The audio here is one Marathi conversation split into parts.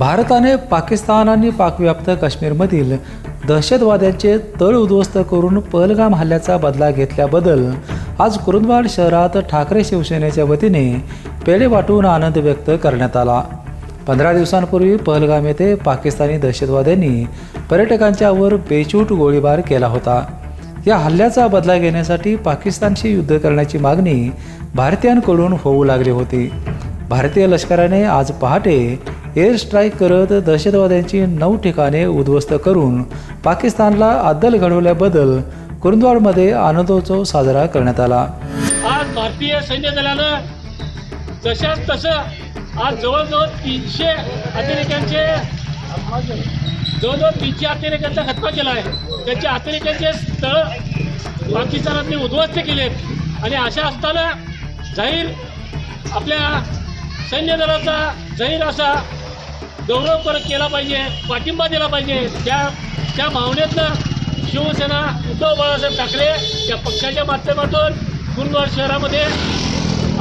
भारताने पाकिस्तान आणि पाकव्याप्त काश्मीरमधील दहशतवाद्यांचे तळ उद्ध्वस्त करून पहलगाम हल्ल्याचा बदला घेतल्याबद्दल आज कुरुंदवाड शहरात ठाकरे शिवसेनेच्या वतीने पेढे वाटून आनंद व्यक्त करण्यात आला. पंधरा दिवसांपूर्वी पहलगाम येथे पाकिस्तानी दहशतवाद्यांनी पर्यटकांच्यावर बेछूट गोळीबार केला होता. या हल्ल्याचा बदला घेण्यासाठी पाकिस्तानशी युद्ध करण्याची मागणी भारतीयांकडून होऊ लागली होती. भारतीय लष्कराने आज पहाटे एअर स्ट्राईक करत दहशतवाद्यांची नऊ ठिकाणे उद्ध्वस्त करून पाकिस्तानला अद्दल घडवल्याबद्दल कुरुंदवाडमध्ये आनंदोत्सव साजरा करण्यात आला. आज भारतीय सैन्य दलानं जशाच तसं आज जवळजवळ तीनशे अतिरेक्यांचे जवळजवळ तीनशे अतिरेक्यांचा खतमा केला आहे. त्यांचे अतिरेक्यांचे स्थळ पाकिस्तानातले उद्ध्वस्त केलेत. आणि अशा असताना जाहीर आपल्या सैन्य दलाचा जाहीर असा गौरव करत केला पाहिजे पाठिंबा दिला पाहिजे. त्या त्या भावनेतनं शिवसेना उद्धव बाळासाहेब ठाकरे या पक्षाच्या माध्यमातून कुरुंदवाड शहरामध्ये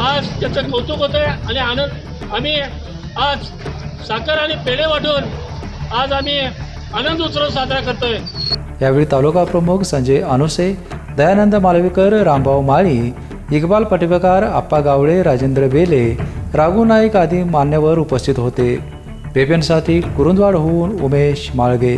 आज त्याचं कौतुक होतं आहे आणि आनंद आम्ही आज साखर आणि पेढे वाटून आज आम्ही आनंद उत्सव साजरा करतोय. यावेळी तालुका प्रमुख संजय अनुसे दयानंद मालवीकर रामभाऊ माळी इक्बाल पटवेकार आप्पा गावळे राजेंद्र बेले राघू नाईक आदी मान्यवर उपस्थित होते. પેપેન સાથી કુરુંદવાડ હું ઉમેશ માળગે